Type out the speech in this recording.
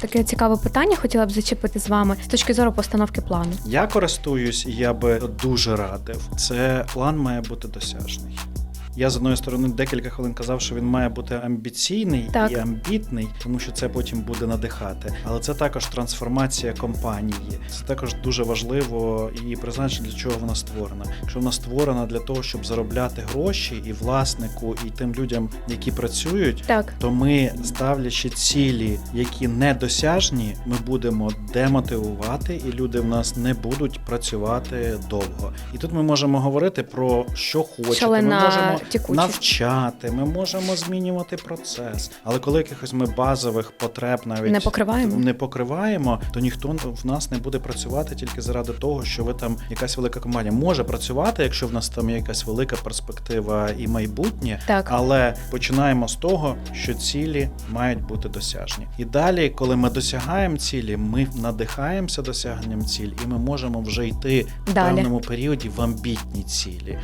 Таке цікаве питання хотіла б зачепити з вами з точки зору постановки плану. Я користуюсь, і я би дуже радив. Це план має бути досяжний. Я з одної сторони декілька хвилин казав, що він має бути амбіційний Так. і амбітний, тому що це потім буде надихати. Але це також трансформація компанії. Це також дуже важливо і призначення, для чого вона створена. Якщо вона створена для того, щоб заробляти гроші і власнику, і тим людям, які працюють, Так, то ми, ставлячи цілі, які недосяжні, ми будемо демотивувати, і люди в нас не будуть працювати довго. І тут ми можемо говорити про що хочете. Шалена ми можемо текучість. навчати, ми можемо змінювати процес. Але коли якихось ми базових потреб навіть не покриваємо. не покриваємо, то ніхто в нас не буде працювати тільки заради того, що ви там якась велика компанія може працювати, якщо в нас там є якась велика перспектива і майбутнє. Так. Але починаємо з того, що цілі мають бути досяжні. І далі, коли ми досягаємо цілі, ми надихаємося досягненням цілі, і ми можемо вже йти в Далі. певному періоді в амбітні цілі.